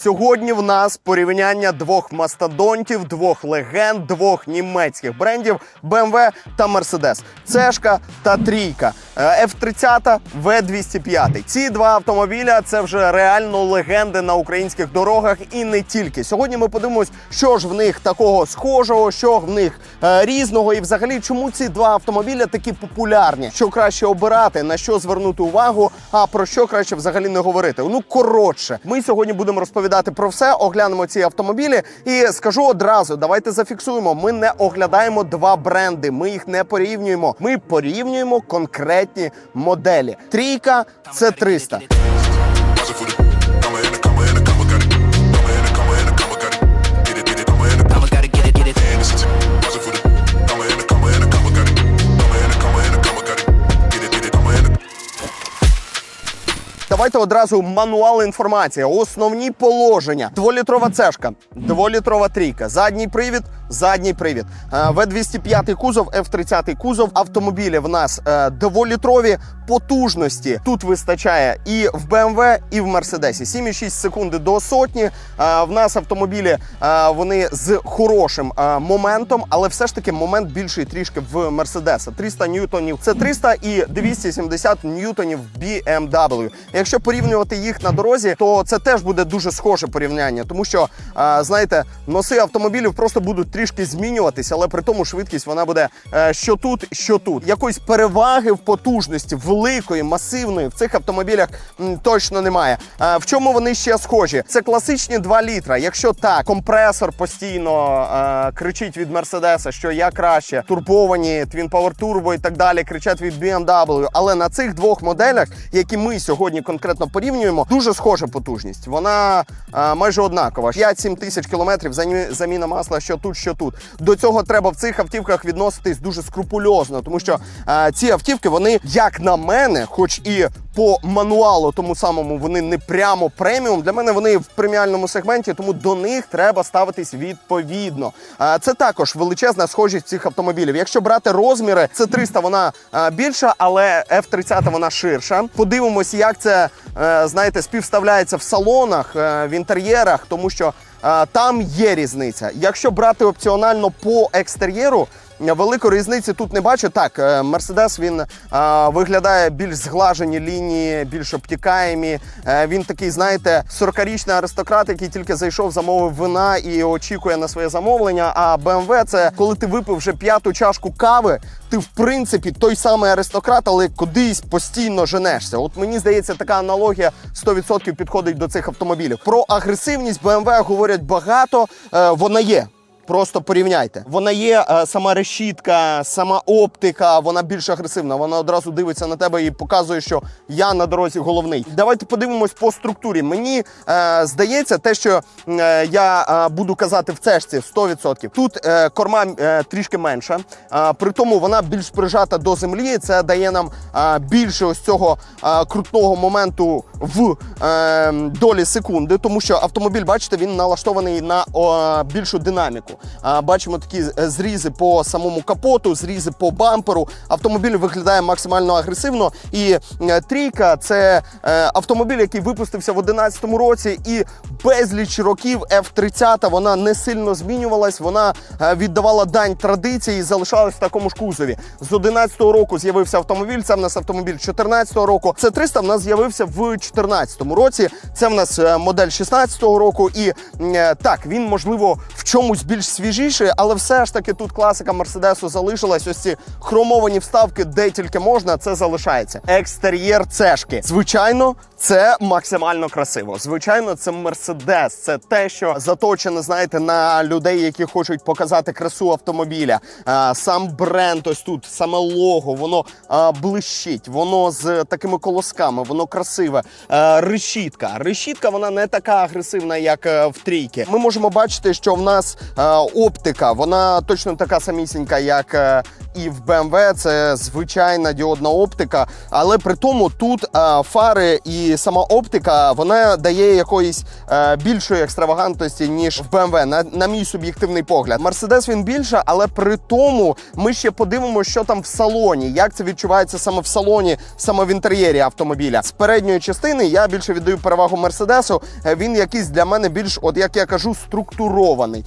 Сьогодні в нас порівняння двох мастодонтів, двох легенд, двох німецьких брендів BMW та Mercedes. Цешка та трійка. Е, F30, V205. Ці два автомобіля це вже реально легенди на українських дорогах і не тільки. Сьогодні ми подивимось, що ж в них такого схожого, що в них е, різного, і взагалі чому ці два автомобіля такі популярні. Що краще обирати, на що звернути увагу, а про що краще взагалі не говорити. Ну коротше, ми сьогодні будемо розповідати про все, оглянемо ці автомобілі. І скажу одразу: давайте зафіксуємо. Ми не оглядаємо два бренди, ми їх не порівнюємо. Ми порівнюємо конкретні моделі. Трійка це 300. Давайте одразу мануал інформації. Основні положення. Дволітрова цешка, дволітрова трійка, задній привід, задній привід. Е, В205 кузов, F30 кузов. Автомобілі в нас е, дволітрові потужності. Тут вистачає і в BMW, і в Мерседесі. 7,6 секунди до сотні. Е, В нас автомобілі вони з хорошим моментом, але все ж таки момент більший трішки в Мерседеса. 300 ньютонів це 300 і 270 ньютонів BMW. Якщо порівнювати їх на дорозі, то це теж буде дуже схоже порівняння, тому що знаєте, носи автомобілів просто будуть трішки змінюватися, але при тому швидкість вона буде е, що тут, що тут. Якоїсь переваги в потужності великої, масивної в цих автомобілях м, точно немає. Е, в чому вони ще схожі? Це класичні 2 літра. Якщо так, компресор постійно е, кричить від Мерседеса, що я краще, турбовані, Twin Power Turbo і так далі, кричать від BMW. Але на цих двох моделях, які ми сьогодні конкретно порівнюємо, дуже схожа потужність. Вона е, майже однакова. 5-7 тисяч кілометрів замі- заміна масла, що тут, що тут. До цього треба в цих автівках відноситись дуже скрупульозно, тому що е, ці автівки, вони, як на мене, хоч і по мануалу тому самому вони не прямо преміум. Для мене вони в преміальному сегменті, тому до них треба ставитись відповідно. А, Це також величезна схожість цих автомобілів. Якщо брати розміри, це 300 вона а, більша, але F30 вона ширша. Подивимось, як це е, знаєте, співставляється в салонах, е, в інтер'єрах, тому що е, там є різниця. Якщо брати опціонально по екстер'єру. Великої різниці тут не бачу. Так, е, Мерседес він а, виглядає більш зглажені лінії, більш обтікаємі. Е, він такий, знаєте, 40-річний аристократ, який тільки зайшов, замовив вина і очікує на своє замовлення. А BMW – це коли ти випив вже п'яту чашку кави, ти в принципі той самий аристократ, але кудись постійно женешся. От мені здається, така аналогія 100% підходить до цих автомобілів. Про агресивність BMW говорять багато. Е, вона є. Просто порівняйте. Вона є е, сама решітка, сама оптика, вона більш агресивна. Вона одразу дивиться на тебе і показує, що я на дорозі головний. Давайте подивимось по структурі. Мені е, здається, те, що е, я е, буду казати в цешці 100%. Тут е, корма е, трішки менша, е, при тому вона більш прижата до землі. Це дає нам е, більше ось цього е, крутного моменту в е, долі секунди, тому що автомобіль, бачите, він налаштований на о, більшу динаміку. Бачимо такі е, зрізи по самому капоту, зрізи по бамперу. Автомобіль виглядає максимально агресивно. І е, трійка це е, автомобіль, який випустився в 2011 році, і безліч років F30 вона не сильно змінювалась. Вона віддавала дань традиції і залишалась в такому ж кузові. З 11 року з'явився автомобіль. Це в нас автомобіль 14 року. Це 300 в нас з'явився в 14 році. Це в нас модель 16 року. І так він можливо чомусь більш свіжіший, але все ж таки тут класика Мерседесу залишилась. Ось ці хромовані вставки, де тільки можна, це залишається. Екстер'єр цешки. Звичайно, це максимально красиво. Звичайно, це Мерседес. Це те, що заточене, знаєте, на людей, які хочуть показати красу автомобіля. Сам бренд ось тут, саме лого, воно блищить, воно з такими колосками, воно красиве. Решітка. Решітка вона не така агресивна, як е, в трійки. Ми можемо бачити, що в нас е, оптика, вона точно така самісінька, як е, і в BMW це звичайна діодна оптика, але при тому тут е, фари і сама оптика вона дає якоїсь е, більшої екстравагантності, ніж в BMW, на, на мій суб'єктивний погляд. Мерседес він більше, але при тому ми ще подивимося, що там в салоні, як це відчувається саме в салоні, саме в інтер'єрі автомобіля. З передньої частини я більше віддаю перевагу Мерседесу. Е, Він якийсь для мене більш, от як я кажу, структурований.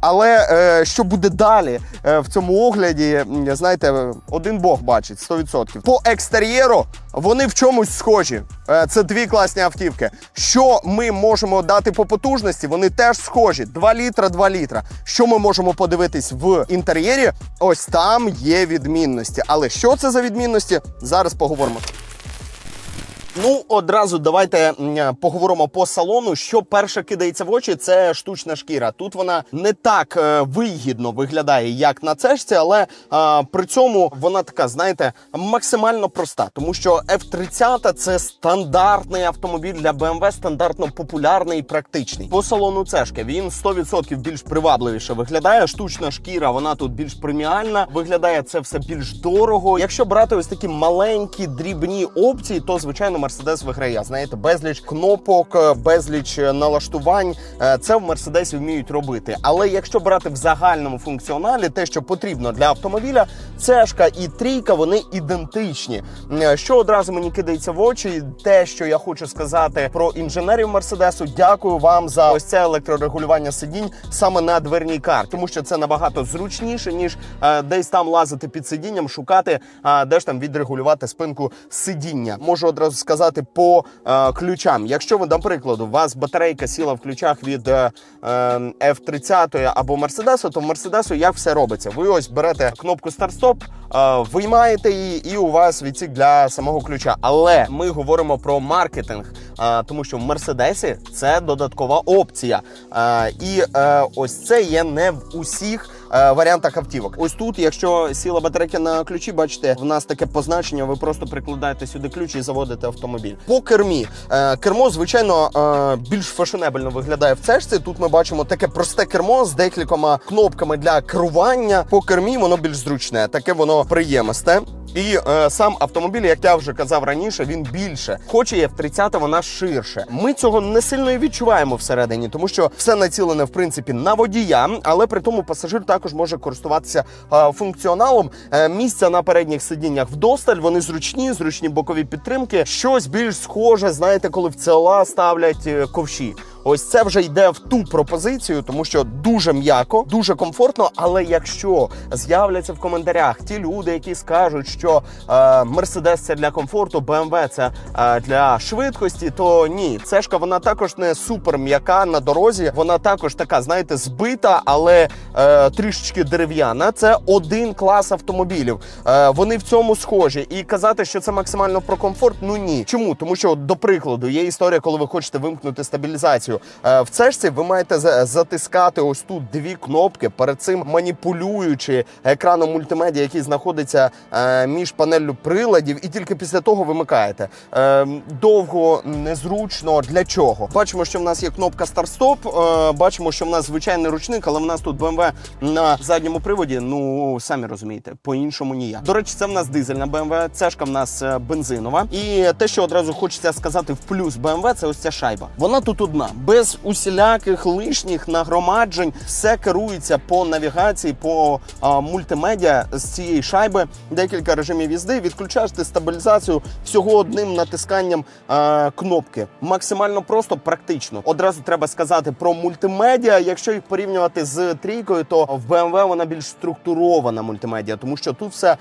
Але що буде далі в цьому огляді, знаєте, один Бог бачить 100%. По екстер'єру вони в чомусь схожі. Е, Це дві класні автівки. Що ми можемо дати по потужності? Вони теж схожі. 2 літра, 2 літра. Що ми можемо подивитись в інтер'єрі? Ось там є відмінності. Але що це за відмінності? Зараз поговоримо. Ну, одразу давайте поговоримо по салону. Що перше кидається в очі, це штучна шкіра. Тут вона не так е, вигідно виглядає, як на цешці, але е, при цьому вона така, знаєте, максимально проста, тому що F30 це стандартний автомобіль для BMW, стандартно популярний і практичний. По салону цешки він 100% більш привабливіше виглядає. Штучна шкіра, вона тут більш преміальна. Виглядає це все більш дорого. Якщо брати ось такі маленькі дрібні опції, то звичайно Мерседес виграє. Знаєте, безліч кнопок, е, безліч е, налаштувань. Е, Це в Мерседесі вміють робити. Але якщо брати в загальному функціоналі, те, що потрібно для автомобіля, цешка і трійка вони ідентичні. Що одразу мені кидається в очі, те, що я хочу сказати про інженерів Мерседесу, дякую вам за ось це електрорегулювання сидінь саме на дверній карті, тому що це набагато зручніше ніж десь там лазити під сидінням, шукати, е, де ж там відрегулювати спинку сидіння. Можу одразу сказати по е, ключам. Якщо ви, наприклад, у вас батарейка сіла в ключах від е, е, F30 або Мерседесу, то в Мерседесу як все робиться? Ви ось берете кнопку старт-стоп, е, виймаєте її, і у вас відсік для самого ключа. Але ми говоримо про маркетинг, е, тому що в Мерседесі це додаткова опція. Е, і е, ось це є не в усіх. Е, Варіантах автівок. Ось тут, якщо сіла батарейка на ключі, бачите, в нас таке позначення. Ви просто прикладаєте сюди ключ і заводите автомобіль. По кермі Е, кермо, звичайно, е, більш фешенебельно виглядає в цешці. Тут ми бачимо таке просте кермо з декількома кнопками для керування. По кермі воно більш зручне, таке воно приємисте. І е, сам автомобіль, як я вже казав раніше, він більше. Хоч і F30 вона ширше. Ми цього не сильно і відчуваємо всередині, тому що все націлене в принципі на водія, але при тому пасажир також може користуватися е, функціоналом. Е, місця на передніх сидіннях вдосталь, вони зручні, зручні бокові підтримки. Щось більш схоже, знаєте, коли в ЦЛА ставлять е, ковші. Ось це вже йде в ту пропозицію, тому що дуже м'яко, дуже комфортно. Але якщо з'являться в коментарях ті люди, які скажуть, що Мерседес це для комфорту, BMW це е, для швидкості, то ні, цешка вона також не супер м'яка на дорозі. Вона також така, знаєте, збита, але е, трішечки дерев'яна. Це один клас автомобілів. Е, вони в цьому схожі. І казати, що це максимально про комфорт, ну ні. Чому? Тому що, до прикладу, є історія, коли ви хочете вимкнути стабілізацію. Е, в цешці ви маєте за- затискати ось тут дві кнопки, перед цим маніпулюючи екраном мультимедіа, який знаходиться е, між панеллю приладів, і тільки після того вимикаєте. Е, довго, незручно. Для чого? Бачимо, що в нас є кнопка старт-стоп. Бачимо, що в нас звичайний ручник, але в нас тут BMW на задньому приводі. Ну самі розумієте, по-іншому ніяк. До речі, це в нас дизельна BMW, цешка в нас бензинова. І те, що одразу хочеться сказати в плюс BMW, це ось ця шайба. Вона тут одна, без усіляких лишніх нагромаджень. Все керується по навігації, по а, мультимедіа з цієї шайби. Декілька режимів їзди. Відключаєш ти стабілізацію всього одним натисканням а, кнопки. Максимально просто, практично. Одразу треба сказати про мультимедіа. Якщо їх порівнювати з трійкою, то в BMW вона більш структурована мультимедіа, тому що тут все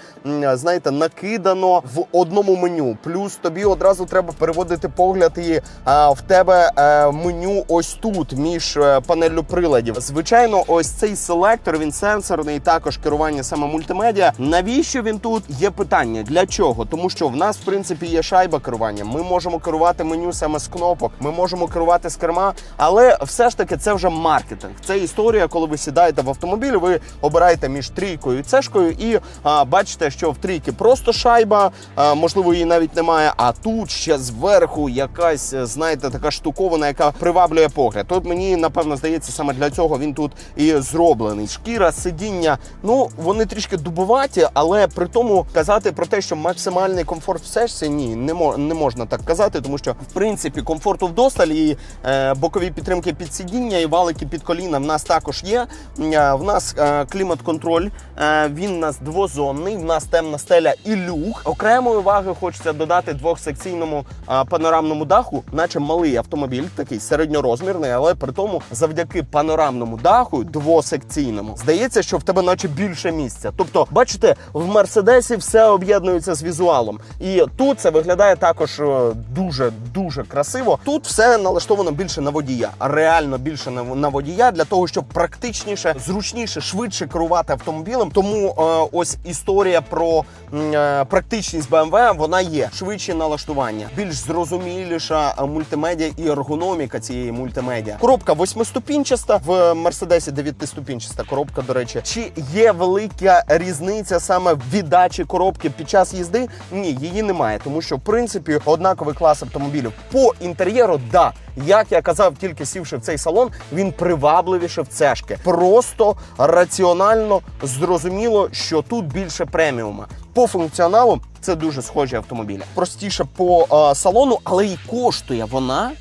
знаєте накидано в одному меню. Плюс тобі одразу треба переводити погляд і а, в тебе е, меню ось тут між е, панеллю приладів. Звичайно, ось цей селектор він сенсорний, також керування саме мультимедіа. Навіщо він тут? Є питання для чого? Тому що в нас в принципі є шайба керування. Ми можемо керувати меню саме з кнопок, ми можемо керувати з керма, але все ж таки це вже маркетинг. Це історія, коли ви сідаєте в автомобіль, ви обираєте між трійкою і цешкою, і а, бачите, що в трійки просто шайба, а, можливо, її навіть немає. А тут ще зверху якась, е, знаєте, така штуковина, яка привабливо приваблює погляд. Тут мені напевно здається, саме для цього він тут і зроблений. Шкіра, сидіння, ну вони трішки дубоваті, але при тому казати про те, що максимальний комфорт в сешці, ні, не не можна так казати, тому що в принципі комфорту вдосталь і е, бокові підтримки під сидіння і валики під коліна в нас також є. Е, в нас е, клімат-контроль, е, він у нас двозонний, в нас темна стеля і люк. Окремої уваги хочеться додати двохсекційному е, панорамному даху, наче малий автомобіль, такий середньорозмірний, але при тому завдяки панорамному даху, двосекційному, здається, що в тебе наче більше місця. Тобто, бачите, в мерседесі все об'єднується з візуалом, і тут це виглядає також е, дуже дуже красиво. Тут все налаштовано більше на водія, реально більше на, водія для того, щоб практичніше, зручніше, швидше керувати автомобілем. Тому е, ось історія про е, практичність BMW, вона є швидші налаштування, більш зрозуміліша е, мультимедіа і ергономіка цієї мультимедіа. Коробка восьмиступінчаста в Мерседесі дев'ятиступінчаста коробка. До речі, чи є велика різниця саме в віддачі коробки під час їзди? Ні, її немає, тому що в принципі однаковий клас автомобілів по інтер'єру, да. Як я казав, тільки сівши в цей салон, він привабливіше в цешки. Просто раціонально зрозуміло, що тут більше преміума. По функціоналу це дуже схожі автомобілі. Простіше по е, салону, але і коштує вона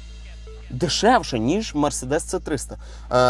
дешевше, ніж Mercedes C300.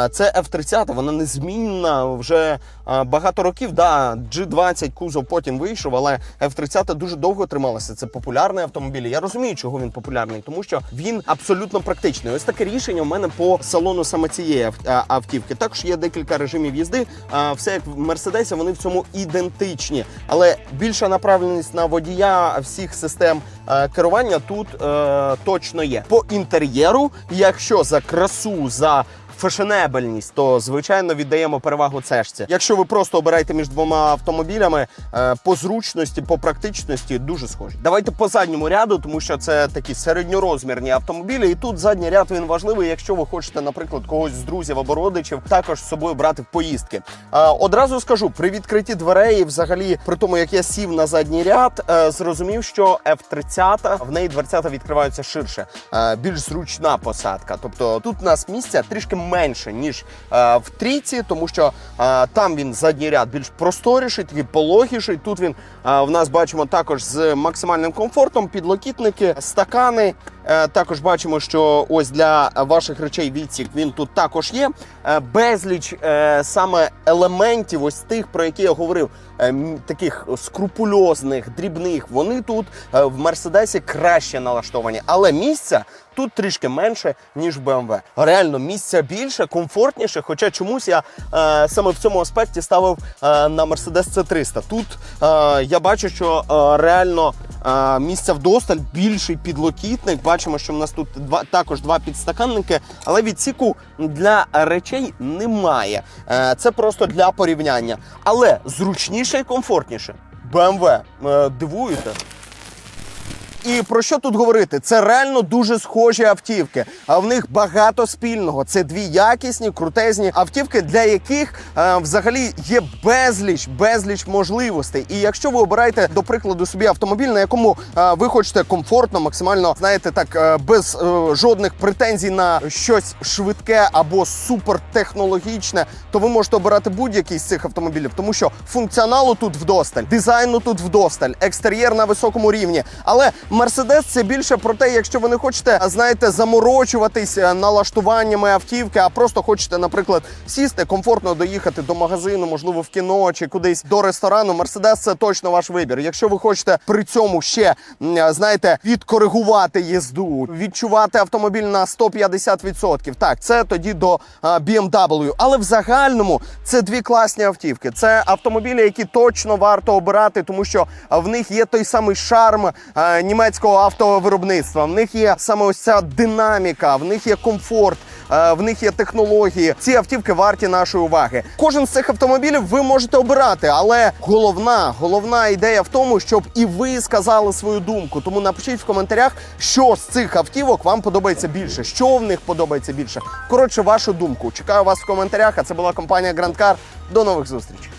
Е, Це F30, вона незмінна вже е, багато років. Да, G20 кузов потім вийшов, але F30 дуже довго трималася. Це популярний автомобіль. Я розумію, чого він популярний, тому що він абсолютно практичний. Ось таке рішення у мене по салону саме цієї автівки. Також є декілька режимів їзди. Е, Все як в Мерседесі, вони в цьому ідентичні, але більша направленість на водія всіх систем е, керування тут е, точно є. По інтер'єру, якщо за красу, за фешенебельність, то звичайно віддаємо перевагу цешці. Якщо ви просто обираєте між двома автомобілями, е, по зручності, по практичності дуже схожі. Давайте по задньому ряду, тому що це такі середньорозмірні автомобілі. І тут задній ряд він важливий, якщо ви хочете, наприклад, когось з друзів або родичів також з собою брати в поїздки. Е, Одразу скажу, при відкритті дверей, взагалі, при тому як я сів на задній ряд, е, зрозумів, що F30, в неї дверцята відкриваються ширше, більш зручна посадка. Тобто тут у нас місця трішки менше ніж е, в трійці, тому що е, там він задній ряд більш просторіший, такий пологіший. Тут він е, в нас бачимо також з максимальним комфортом, підлокітники, стакани. Е, Також бачимо, що ось для ваших речей відсік він тут також є. Е, Безліч е, саме елементів, ось тих, про які я говорив, таких скрупульозних, дрібних. Вони тут в Мерседесі краще налаштовані, але місця тут трішки менше, ніж в BMW. Реально місця більше, комфортніше. Хоча чомусь я саме в цьому аспекті ставив на Mercedes C300. Тут е, я бачу, що реально місця вдосталь, більший підлокітник. Бачимо, що в нас тут два також два підстаканники, але відсіку для речей немає. Е, це просто для порівняння. Але зручніше і комфортніше. BMW. Е, дивуєте? І про що тут говорити? Це реально дуже схожі автівки, а в них багато спільного. Це дві якісні, крутезні автівки, для яких е, взагалі є безліч, безліч можливостей. І якщо ви обираєте, до прикладу, собі автомобіль, на якому е, ви хочете комфортно, максимально знаєте, так е, без е, жодних претензій на щось швидке або супертехнологічне, то ви можете обирати будь-який з цих автомобілів, тому що функціоналу тут вдосталь, дизайну тут вдосталь, екстер'єр на високому рівні. Але Мерседес це більше про те, якщо ви не хочете, знаєте, заморочуватись е, налаштуваннями автівки, а просто хочете, наприклад, сісти, комфортно доїхати до магазину, можливо, в кіно чи кудись до ресторану. Мерседес це точно ваш вибір. Якщо ви хочете при цьому ще е, знаєте, відкоригувати їзду, відчувати автомобіль на 150%, так це тоді до е, BMW. Але в загальному це дві класні автівки. Це автомобілі, які точно варто обирати, тому що в них є той самий шарм е, німецького автовиробництва. В них є саме ось ця динаміка, в них є комфорт. е, В них є технології. Ці автівки варті нашої уваги. Кожен з цих автомобілів ви можете обирати, але головна, головна ідея в тому, щоб і ви сказали свою думку. Тому напишіть в коментарях, що з цих автівок вам подобається більше, що в них подобається більше. Коротше, вашу думку. Чекаю вас в коментарях. А це була компанія Grand Car. До нових зустрічей.